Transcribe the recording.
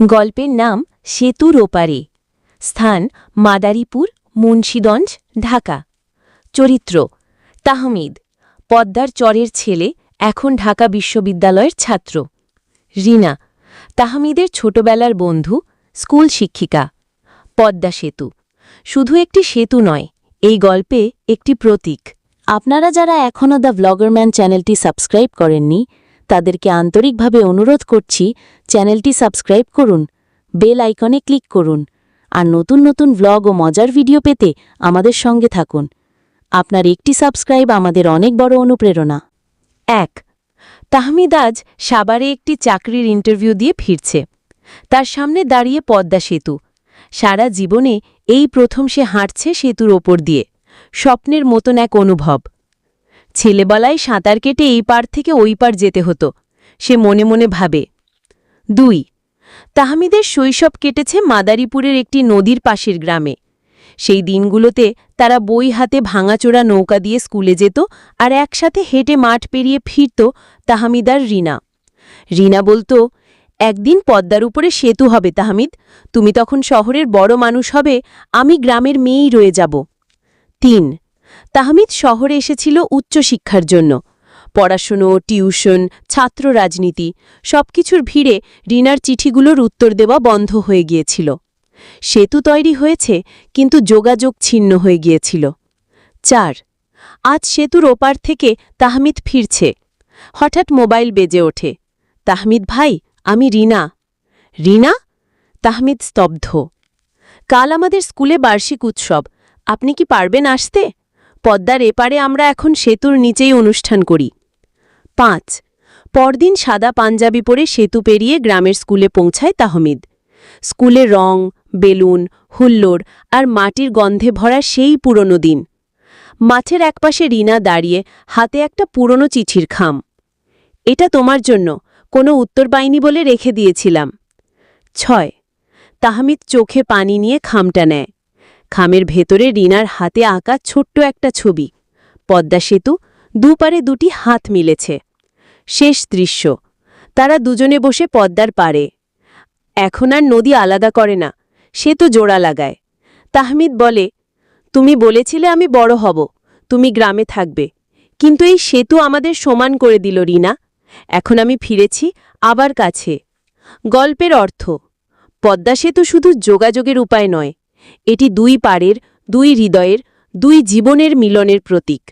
গল্পের নাম সেতুর ওপারে স্থান মাদারীপুর, মুন্সীগঞ্জ, ঢাকা। চরিত্র, তাহমিদ। পদ্মার চরের ছেলে, এখন ঢাকা বিশ্ববিদ্যালয়ের ছাত্র। রিনা, তাহমিদের ছোটবেলার বন্ধু, স্কুল শিক্ষিকা। পদ্মা সেতু, শুধু একটি সেতু নয়, এই গল্পে একটি প্রতীক। আপনারা যারা এখনও দ্য ভ্লগারম্যান চ্যানেলটি সাবস্ক্রাইব করেননি তাদেরকে আন্তরিকভাবে অনুরোধ করছি চ্যানেলটি সাবস্ক্রাইব করুন, বেল আইকনে ক্লিক করুন, আর নতুন নতুন ভ্লগ ও মজার ভিডিও পেতে আমাদের সঙ্গে থাকুন। আপনার একটি সাবস্ক্রাইব আমাদের অনেক বড় অনুপ্রেরণা। এক, তাহমিদ আজ সাবারে একটি চাকরির ইন্টারভিউ দিয়ে ফিরছে। তার সামনে দাঁড়িয়ে পদ্মা সেতু। সারা জীবনে এই প্রথম সে হাঁটছে সেতুর ওপর দিয়ে। স্বপ্নের মতন এক অনুভব। ছেলেবেলায় সাঁতার কেটে এই পার থেকে ওই পার যেতে হতো, সে মনে মনে ভাবে। দুই, তাহমিদের শৈশব কেটেছে মাদারীপুরের একটি নদীর পাশের গ্রামে। সেই দিনগুলোতে তারা বই হাতে ভাঙাচোরা নৌকা দিয়ে স্কুলে যেত আর একসাথে হেঁটে মাঠ পেরিয়ে ফিরত তাহমিদার রিনা। রিনা বলতো, একদিন পদ্মার উপরে সেতু হবে তাহমিদ, তুমি তখন শহরের বড় মানুষ হবে, আমি গ্রামের মেয়েই রয়ে যাব। তিন তাহমিদ শহরে এসেছিল উচ্চশিক্ষার জন্য। পড়াশুনো, টিউশন, ছাত্র রাজনীতি, সবকিছুর ভিড়ে রিনার চিঠিগুলোর উত্তর দেওয়া বন্ধ হয়ে গিয়েছিল। সেতু তৈরি হয়েছে, কিন্তু যোগাযোগ ছিন্ন হয়ে গিয়েছিল। চার, আজ সেতুর ওপার থেকে তাহমিদ ফিরছে। হঠাৎ মোবাইল বেজে ওঠে। তাহমিদ, ভাই, আমি রিনা। রিনা? তাহমিদ স্তব্ধ। কাল আমাদের স্কুলে বার্ষিক উৎসব। আপনি কি পারবেন আসতে? পদ্মার এপারে আমরা এখন সেতুর নিচেই অনুষ্ঠান করি। পাঁচ, পরদিন সাদা পাঞ্জাবি পরে সেতু পেরিয়ে গ্রামের স্কুলে পৌঁছায় তাহমিদ। স্কুলে রং, বেলুন, হুল্লোড় আর মাটির গন্ধে ভরা সেই পুরনো দিন। মাঠের একপাশে রিনা দাঁড়িয়ে হাতে একটা পুরনো চিঠির খাম। এটা তোমার জন্য, কোনো উত্তর পাইনি বলে রেখে দিয়েছিলাম। ছয়, তাহমিদ চোখে পানি নিয়ে খামটা নেয়। খামের ভেতরে রিনার হাতে আঁকা ছোট্ট একটা ছবি। পদ্মা সেতু, দুপারে দুটি হাত মিলেছে। শেষ দৃশ্য। তারা দুজনে বসে পদ্মার পারে এখন আর নদী আলাদা করে না, সে তো জোড়া লাগায়। তাহমিদ বলে, তুমি বলেছিলে আমি বড় হব, তুমি গ্রামে থাকবে। কিন্তু এই সেতু আমাদের সমান করে দিল রিনা। এখন আমি ফিরেছি আবার কাছে। গল্পের অর্থ, পদ্মা সেতু শুধু যোগাযোগের উপায় নয় এটি দুই পারের দুই হৃদয়ের দুই জীবনের মিলনের প্রতীক।